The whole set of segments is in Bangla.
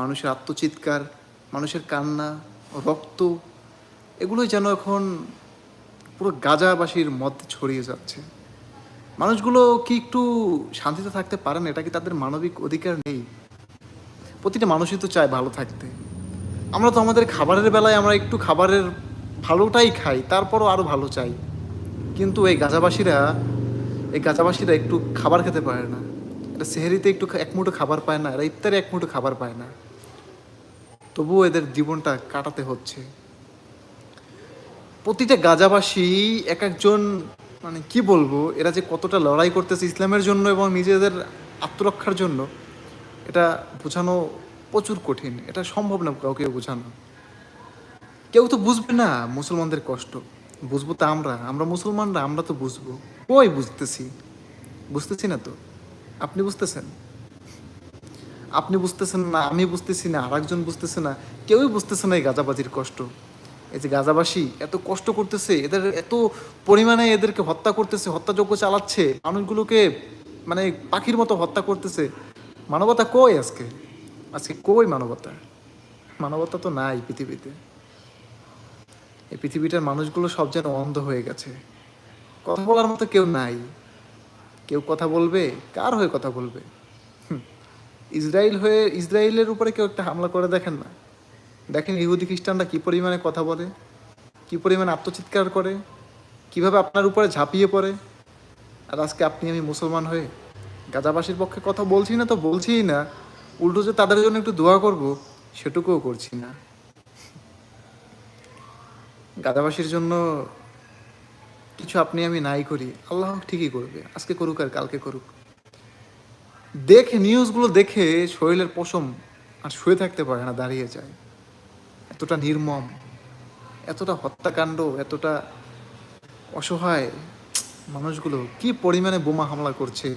মানুষের আত্মচিৎকার, মানুষের কান্না, রক্ত, এগুলোই যেন এখন পুরো গাজাবাসীর মধ্যে ছড়িয়ে যাচ্ছে। মানুষগুলো কি একটু শান্তিতে থাকতে পারে না এটা কি তাদের মানবিক অধিকার নেই? প্রতিটা মানুষই তো চায় ভালো থাকতে। আমরা তো আমাদের খাবারের বেলায় আমরা একটু খাবারের ভালোটাই খাই, তারপরও আরও ভালো চাই। কিন্তু এই গাজাবাসীরা এই গাজাবাসীরা একটু খাবার খেতে পারে না। এটা সেহেরিতে একটু এক মুঠো খাবার পায় না এরা ইফতারে এক মুঠো খাবার পায় না। তবুও এদের জীবনটা কাটাতে হচ্ছে। প্রতিটা গাজাবাসী এক একজন মানে কি বলব, এরা যে কতটা লড়াই করতেছে ইসলামের জন্য এবং নিজেদের আত্মরক্ষার জন্য, এটা বোঝানো প্রচুর কঠিন। এটা সম্ভব না কাউকে বোঝানো। কেউ তো বুঝবে না মুসলমানদের কষ্ট। বুঝব তো আমরা। আমরা মুসলমানরা, আমরা তো বুঝব। কই বুঝতেছি? বুঝতেছি না তো? আপনি বুঝতেছেন? আপনি বুঝতেছেন না, আমি বুঝতেছি না আর একজন বুঝতেছে না, কেউই বুঝতেছে না এই গাজাবাজির কষ্ট। এই যে গাজাবাসী এত কষ্ট করতেছে, এদের এত পরিমাণে এদেরকে হত্যা করতেছে, হত্যাযজ্ঞ চালাচ্ছে, মানুষগুলোকে মানে পাখির মতো হত্যা করতেছে। মানবতা কই আজকে? আজকে কই মানবতা? মানবতা তো নাই পৃথিবীতে। এই পৃথিবীটার মানুষগুলো সব যেন অন্ধ হয়ে গেছে। কথা বলার মতো কেউ নাই। কেউ কথা বলবে, কার হয়ে কথা বলবে। ইসরায়েল হয়ে, ইসরায়েলের উপরে কেউ একটা হামলা করে দেখেন না। দেখেন ইহুদি খ্রিস্টানরা কি পরিমাণে কথা বলে, কি পরিমাণে আত্মচিৎকার করে, কীভাবে আপনার উপরে ঝাঁপিয়ে পড়ে। আর আজকে আপনি আমি মুসলমান হয়ে গাজাবাসীর পক্ষে কথা বলছি না তো বলছিই না, উল্টো যে তাদের জন্য একটু দোয়া করব, সেটুকুও করছি না। গাদাবাসীর জন্য কিছু আপনি, আমি নাই করি। আল্লাহ ঠিকই করবে। আজকে করুক আর কালকে করুক। দেখে নিউজগুলো দেখে শরীরের পশম আর শুয়ে থাকতে পারে না, দাঁড়িয়ে যায়। এতটা নির্মম, এতটা হত্যাকাণ্ড, এতটা অসহায়। মানুষগুলো কি পরিমাণে বোমা হামলা করছে?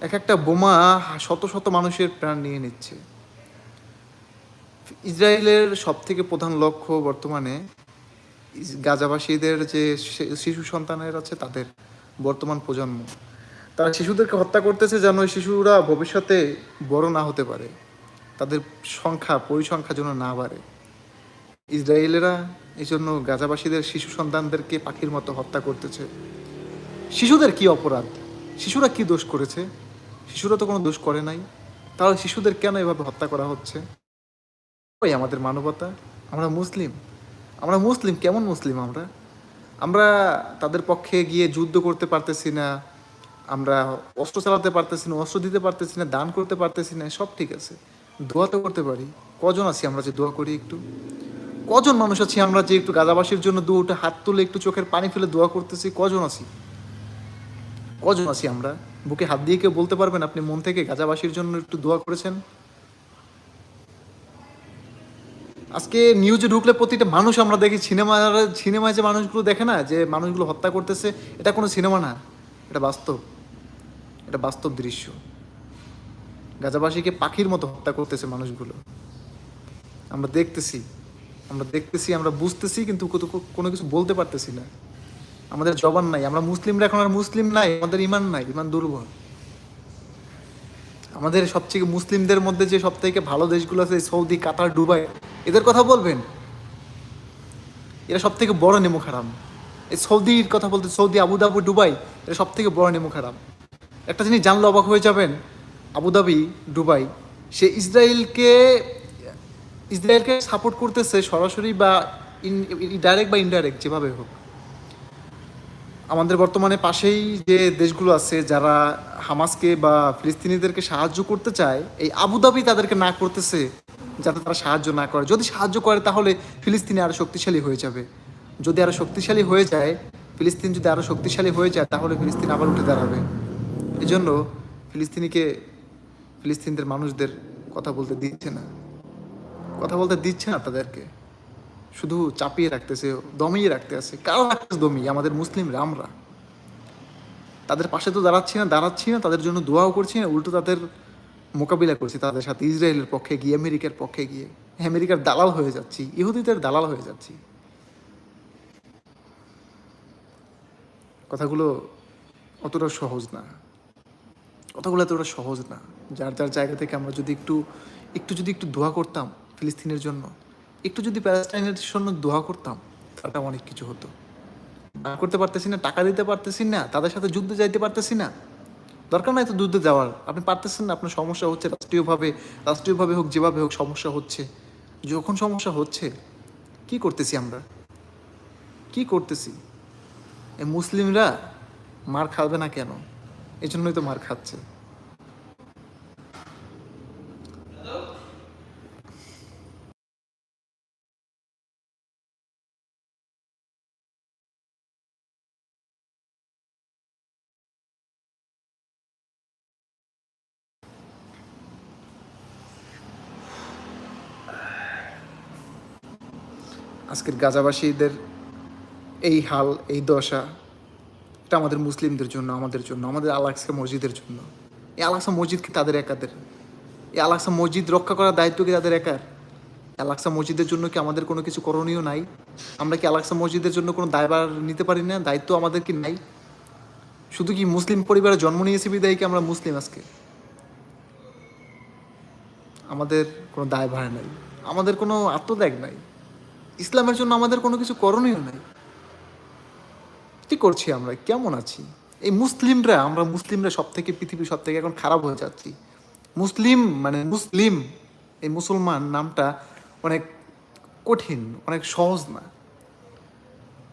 এক একটা বোমা শত শত মানুষের প্রাণ নিয়ে নিচ্ছে। ইসরায়েলের সব থেকে প্রধান লক্ষ্য বর্তমানে গাজাবাসীদের যে শিশু সন্তানের আছে, তাদের বর্তমান প্রজন্ম। তারা শিশুদেরকে হত্যা করতেছে যেন শিশুরা ভবিষ্যতে বড় না হতে পারে। তাদের সংখ্যা, পরিসংখ্যা যেন না বাড়ে। ইসরায়েলেরা এই জন্য গাজাবাসীদের শিশু সন্তানদেরকে পাখির মতো হত্যা করতেছে। শিশুদের কি অপরাধ? শিশুরা কি দোষ করেছে? শিশুরা তো কোনো দোষ করে নাই। তাহলে শিশুদের কেন এভাবে হত্যা করা হচ্ছে? ওই আমাদের মানবতা। আমরা মুসলিম। আমরা মুসলিম, কেমন মুসলিম আমরা? আমরা তাদের পক্ষে গিয়ে যুদ্ধ করতে পারতেছি না, আমরা অস্ত্র চালাতে পারতেছি না, অস্ত্র দিতে পারতেছি না, দান করতে পারতেছি না, সব ঠিক আছে। দোয়া তো করতে পারি। কজন আছি আমরা যে দোয়া করি একটু? কজন মানুষ আছি আমরা যে একটু গাজাবাসীর জন্য দুটো হাত তুলে একটু চোখের পানি ফেলে দোয়া করতেছি? কজন আছি? কজন আছি আমরা? বুকে হাত দিয়ে কেউ বলতে পারবেন আপনি মন থেকে গাজাবাসীর জন্য একটু দোয়া করেছেন? আজকে নিউজে ঢুকলে প্রতিটা মানুষ আমরা দেখি সিনেমা সিনেমায় যে মানুষগুলো দেখে না, যে মানুষগুলো হত্যা করতেছে, এটা কোনো সিনেমা না। এটা বাস্তব। এটা বাস্তব দৃশ্য। গাজাবাসীকে পাখির মতো হত্যা করতেছে মানুষগুলো। আমরা দেখতেছি আমরা দেখতেছি, আমরা বুঝতেছি, কিন্তু কোনো কিছু বলতে পারতেছি না। আমাদের জবান নাই, আমরা মুসলিমরা এখন আর মুসলিম নাই, আমাদের ইমান নাই ইমান দুর্বল। আমাদের সবথেকে মুসলিমদের মধ্যে যে সব থেকে ভালো দেশগুলো আছে, সৌদি, কাতার, দুবাই এদের কথা বলবেন? এরা সব থেকে বড় নেমু খারাম। এই সৌদির কথা বলতে সৌদি, আবুধাবু, দুবাই, এরা সব থেকে বড় নেমু খারাম। একটা জিনিস জানলে অবাক হয়ে যাবেন, আবুধাবি, দুবাই, সে ইসরায়েলকে ইসরায়েলকে সাপোর্ট করতেছে সরাসরি বা ইন ডাইরেক্ট বা ইনডাইরেক্ট যেভাবে হোক। আমাদের বর্তমানে পাশেই যে দেশগুলো আছে, যারা হামাসকে বা ফিলিস্তিনিদেরকে সাহায্য করতে চায়, এই আবুধাবি তাদেরকে না করতেছে যাতে তারা সাহায্য না করে। যদি সাহায্য করে, তাহলে ফিলিস্তিনি আরও শক্তিশালী হয়ে যাবে। যদি আরও শক্তিশালী হয়ে যায়, ফিলিস্তিন যদি আরও শক্তিশালী হয়ে যায়, তাহলে ফিলিস্তিন আবার উঠে দাঁড়াবে। এই জন্য ফিলিস্তিনিকে ফিলিস্তিনদের মানুষদের কথা বলতে দিচ্ছে না। কথা বলতে দিচ্ছে না তাদেরকে। শুধু চাপিয়ে রাখতেছে, দমিয়ে রাখতে আছে। কারও রাখতেছে দমিয়ে আমাদের মুসলিমরা, আমরা। তাদের পাশে তো দাঁড়াচ্ছি না দাঁড়াচ্ছি না, তাদের জন্য দোয়াও করছি না, উল্টো তাদের মোকাবিলা করছি তাদের সাথে, ইসরায়েলের পক্ষে গিয়ে, আমেরিকার পক্ষে গিয়ে। আমেরিকার দালাল হয়ে যাচ্ছি, ইহুদিদের দালাল হয়ে যাচ্ছি। কথাগুলো অতটা সহজ না। কথাগুলো এতটা সহজ না। যার যার জায়গা থেকে আমরা যদি একটু একটু যদি একটু দোয়া করতাম ফিলিস্তিনের জন্য, একটু যদি প্যালেস্টাইনের জন্য দোয়া করতাম, তাহলে অনেক কিছু হতো। করতে পারতেছি না, টাকা দিতে পারতেছি না, তাদের সাথে যুদ্ধে যাইতে পারতেছি না। দরকার নাই তো দুধে যাওয়ার। আপনি পারতেছেন না, আপনার সমস্যা হচ্ছে রাষ্ট্রীয়ভাবে রাষ্ট্রীয়ভাবে হোক, যেভাবে হোক সমস্যা হচ্ছে। যখন সমস্যা হচ্ছে, কি করতেছি আমরা? কি করতেছি? এই মুসলিমরা মার খাবে না কেন? এই জন্যই তো মার খাচ্ছে। আজকের গাজাবাসীদের এই হাল, এই দশা, এটা আমাদের মুসলিমদের জন্য, আমাদের জন্য, আমাদের আলাক্সা মসজিদের জন্য। এই আলাক্সা মসজিদ কি তাদের একাদের? এই আলাক্সা মসজিদ রক্ষা করার দায়িত্ব কি তাদের একার? আলাক্সা মসজিদের জন্য কি আমাদের কোনো কিছু করণীয় নাই? আমরা কি আলাক্সা মসজিদের জন্য কোনো দায়ভার নিতে পারি না? দায়িত্ব আমাদের কি নাই? শুধু কি মুসলিম পরিবারে জন্ম নিয়েছি বিদায় কি আমরা মুসলিম আজকে? আমাদের কোনো দায়ভার নাই। আমাদের কোনো আত্মত্যাগ নাই। ইসলামের জন্য আমাদের কোনো কিছু করণীয় নাই। কি করছি আমরা? কেমন আছি? এই মুসলিমরা, আমরা মুসলিমরা সব থেকে পৃথিবীর সব থেকে এখন খারাপ হয়ে যাচ্ছি। মুসলিম মানে মুসলিম, এই মুসলমান নামটা অনেক কঠিন, অনেক সহজ না।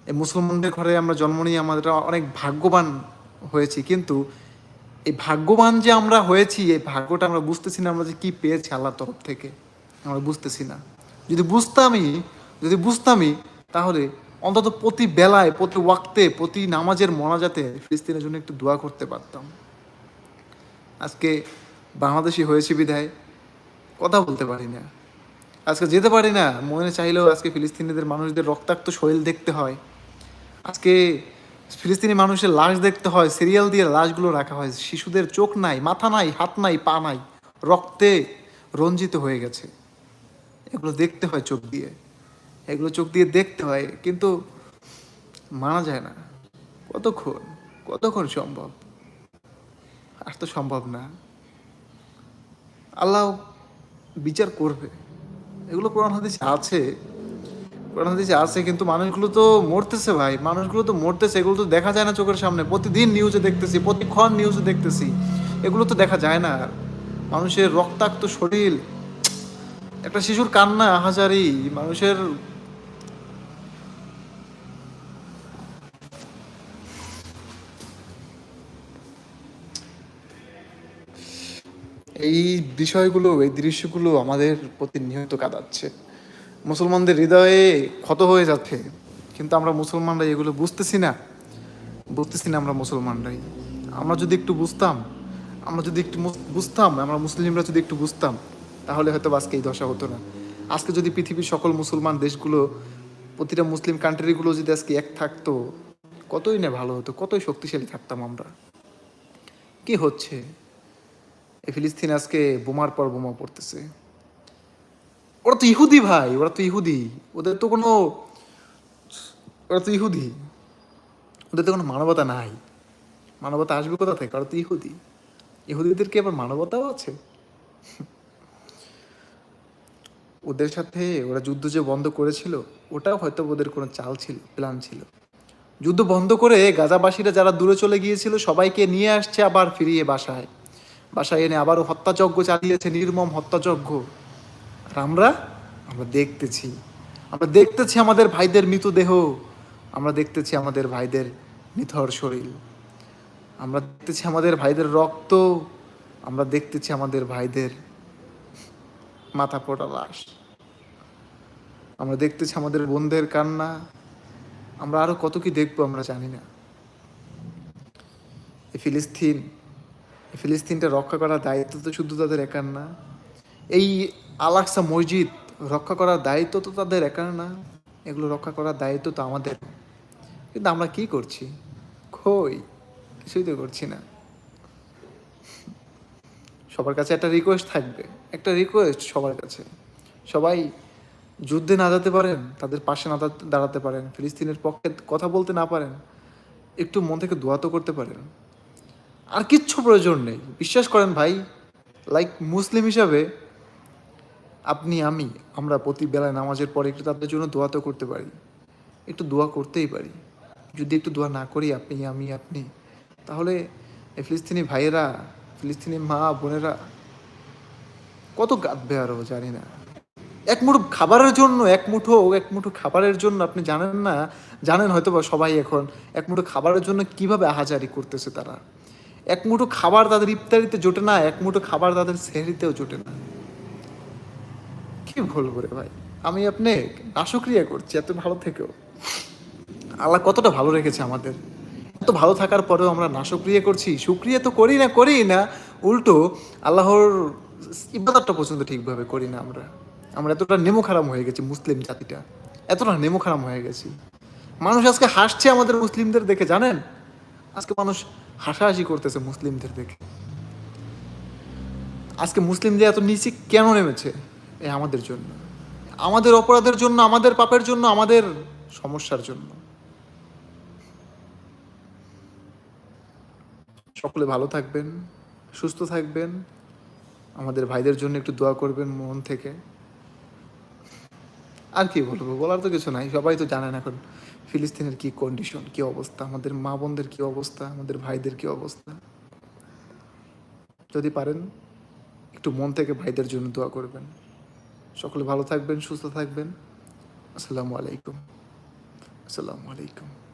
এই মুসলমানদের ঘরে আমরা জন্ম নিয়ে আমাদের অনেক ভাগ্যবান হয়েছি, কিন্তু এই ভাগ্যবান যে আমরা হয়েছি, এই ভাগ্যটা আমরা বুঝতেছি না, আমরা যে কি পেয়েছি আল্লাহর তরফ থেকে। আমরা বুঝতেছি না। যদি বুঝতামই যদি বুঝতামই, তাহলে অন্তত প্রতি বেলায়, প্রতি ওয়াক্তে, প্রতি নামাজের মনাজাতে ফিলিস্তিনের জন্য একটু দোয়া করতে পারতাম। আজকে বাংলাদেশি হয়েছে বিধায়, কথা বলতে পারি না। আজকে যেতে পারি না, মনে চাইলেও আজকে ফিলিস্তিনিদের মানুষদের রক্তাক্ত শরীর দেখতে হয়। আজকে ফিলিস্তিনি মানুষের লাশ দেখতে হয়, সিরিয়াল দিয়ে লাশগুলো রাখা হয়। শিশুদের চোখ নাই, মাথা নাই, হাত নাই, পা নাই, রক্তে রঞ্জিত হয়ে গেছে। এগুলো দেখতে হয় চোখ দিয়ে। এগুলো চোখ দিয়ে দেখতে হয়, কিন্তু মানা যায় না। কতক্ষণ? কতক্ষণ সম্ভব? আর তো সম্ভব না। আল্লাহ বিচার করবে। এগুলো কোরআন হাদিসে আছে। কোরআন হাদিসে আছে, কিন্তু মানুষগুলো তো মরতেছে ভাই। মানুষগুলো তো মরতেছে, এগুলো তো দেখা যায় না চোখের সামনে। প্রতিদিন নিউজে দেখতেছি, প্রতিক্ষণ নিউজে দেখতেছি। এগুলো তো দেখা যায় না। মানুষের রক্তাক্ত শরীর, একটা শিশুর কান্না, হাজারি, মানুষের এই বিষয়গুলো, এই দৃশ্যগুলো আমাদের প্রতিনিয়ত কাঁদাচ্ছে মুসলমানদের হৃদয়ে ক্ষত হয়ে যাচ্ছে, কিন্তু আমরা মুসলমানরা এগুলো বুঝতেছি না। বুঝতেছি না আমরা মুসলমানরাই। আমরা যদি একটু বুঝতাম, আমরা যদি একটু বুঝতাম, আমরা মুসলিমরা যদি একটু বুঝতাম, তাহলে হয়তো আজকে এই দশা হতো না। আজকে যদি পৃথিবীর সকল মুসলমান দেশগুলো, প্রতিটা মুসলিম কান্ট্রিগুলো যদি আজকে এক থাকতো, কতই না ভালো হতো, কতই শক্তিশালী থাকতাম আমরা। কি হচ্ছে? এই ফিলিস্তিন আজকে বোমার পর বোমা পড়তেছে। ওরা তো ইহুদি ভাই, ওরা তো ইহুদি। ওদের তো কোনো, ওরা তো ইহুদি। ওদের তো কোনো মানবতা নাই। মানবতা আসবে কোথা থেকে? ওরা তো ইহুদি। ইহুদিদের কি আবার মানবতাও আছে? ওদের সাথে ওরা যুদ্ধ যে বন্ধ করেছিল, ওটাও হয়তো ওদের কোনো চাল ছিল, প্ল্যান ছিল। যুদ্ধ বন্ধ করে গাজাবাসীরা যারা দূরে চলে গিয়েছিল, সবাইকে নিয়ে আসছে আবার ফিরিয়ে বাসায়। বাসায় এনে আবারও হত্যাযজ্ঞ চালিয়েছে নির্মম হত্যাযজ্ঞ। আর আমরা আমরা দেখতেছি। আমরা দেখতেছি আমাদের ভাইদের মৃতদেহ। আমরা দেখতেছি আমাদের ভাইদের নিথর শরীর। আমরা দেখতেছি আমাদের ভাইদের রক্ত। আমরা দেখতেছি আমাদের ভাইদের মাথা পোড়া লাশ। আমরা দেখতেছি আমাদের বোনদের কান্না। আমরা আরও কত কি দেখব আমরা জানি না। ফিলিস্তিন ফিলিস্তিনটা রক্ষা করার দায়িত্ব তো শুধু তাদের একার না। এই আলাক্সা মসজিদ রক্ষা করার দায়িত্ব তো তাদের একার না, এগুলো রক্ষা করার দায়িত্ব তো আমাদের। কিন্তু আমরা কি করছি? কই? কিছুই তো করছি না। সবার কাছে একটা রিকোয়েস্ট থাকবে, একটা রিকোয়েস্ট সবার কাছে। সবাই যুদ্ধে না যেতে পারেন, তাদের পাশে না দাঁড়াতে পারেন, ফিলিস্তিনের পক্ষে কথা বলতে না পারেন, একটু মন থেকে দোয়া তো করতে পারেন। আর কিচ্ছু প্রয়োজন নেই। বিশ্বাস করেন ভাই লাইক মুসলিম হিসাবে আপনি, আমি, আমরা প্রতি বেলায় নামাজের পরে একটু তাদের জন্য দোয়া তো করতে পারি। একটু দোয়া করতেই পারি। যদি একটু দোয়া না করি, আপনি, আমি, আপনি, তাহলে ফিলিস্তিনি ভাইয়েরা, ফিলিস্তিনি মা বোনেরা কত গাঁদবে আরও জানি না। এক মুঠো খাবারের জন্য, এক মুঠো এক মুঠো খাবারের জন্য আপনি জানেন না, জানেন হয়তো সবাই এখন এক মুঠো খাবারের জন্য কীভাবে আহাজারি করতেছে তারা। এক মুঠো খাবার তাদের ইফতারিতে জোটে না, এক মুঠো খাবার তাদের সেহরিতেও জোটে না। কি বলব রে ভাই? আমি আপনি নাশক্রিয়া করছি, এত ভালো থেকেও। আল্লাহ কতটা ভালো রেখেছে আমাদের। এত ভালো থাকার পরেও আমরা নাশক্রিয়া করছি। সুক্রিয়া তো করি না করি না, উল্টো আল্লাহর ইবাদতটা পর্যন্ত ঠিকভাবে করি না আমরা। আমরা এতটা নেমো খারাম হয়ে গেছি মুসলিম জাতিটা। এতটা নেমো খারাম হয়ে গেছি। মানুষ আজকে হাসছে আমাদের মুসলিমদের দেখে, জানেন? আজকে মানুষ হাসাহাসি করতেছে মুসলিমদের দেখে। আজকে মুসলিমদের এত নিচে কেন নেমেছে? এ আমাদের জন্য। আমাদের অপরাধের জন্য, আমাদের পাপের জন্য, আমাদের সমস্যার জন্য। সকলে ভালো থাকবেন, সুস্থ থাকবেন। আমাদের ভাইদের জন্য একটু দোয়া করবেন মন থেকে। আর কি বলব? বলার তো কিছু নাই। সবাই তো জানেন এখন ফিলিস্তিনের কি কন্ডিশন কি অবস্থা, আমাদের মা বোনদের কি অবস্থা, আমাদের ভাইদের কি অবস্থা। যদি পারেন, একটু মন থেকে ভাইদের জন্য দোয়া করবেন। সকলে ভালো থাকবেন, সুস্থ থাকবেন। আসসালামু আলাইকুম। আসসালামু আলাইকুম।